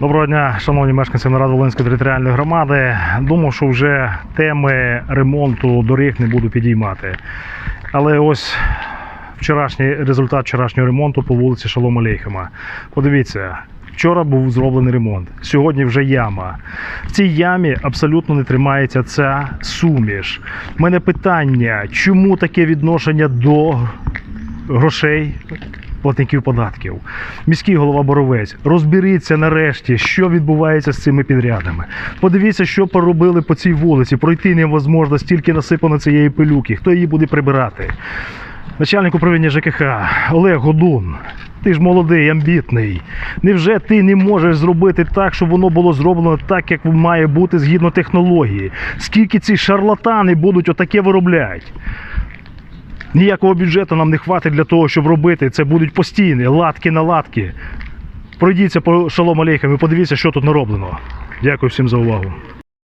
Доброго дня, шановні мешканці Новоград-Волинської територіальної громади. Думав, що вже теми ремонту доріг не буду підіймати. Але ось вчорашній результат вчорашнього ремонту по вулиці Шалома Алейхема. Подивіться. Вчора був зроблений ремонт, сьогодні вже яма. В цій ямі абсолютно не тримається ця суміш. У мене питання, чому таке відношення до грошей платників податків? Міський голова Боровець, розберіться нарешті, що відбувається з цими підрядами. Подивіться, що поробили по цій вулиці. Пройти невозможно, стільки насипано цієї пилюки. Хто її буде прибирати? Начальник управління ЖКХ Олег Годун. Ти ж молодий, амбітний. Невже ти не можеш зробити так, щоб воно було зроблено так, як має бути згідно технології? Скільки ці шарлатани будуть отаке виробляти? Ніякого бюджету нам не хватить для того, щоб робити. Це будуть постійні латки на латки. Пройдіться по шалом алейхам і подивіться, що тут нароблено. Дякую всім за увагу.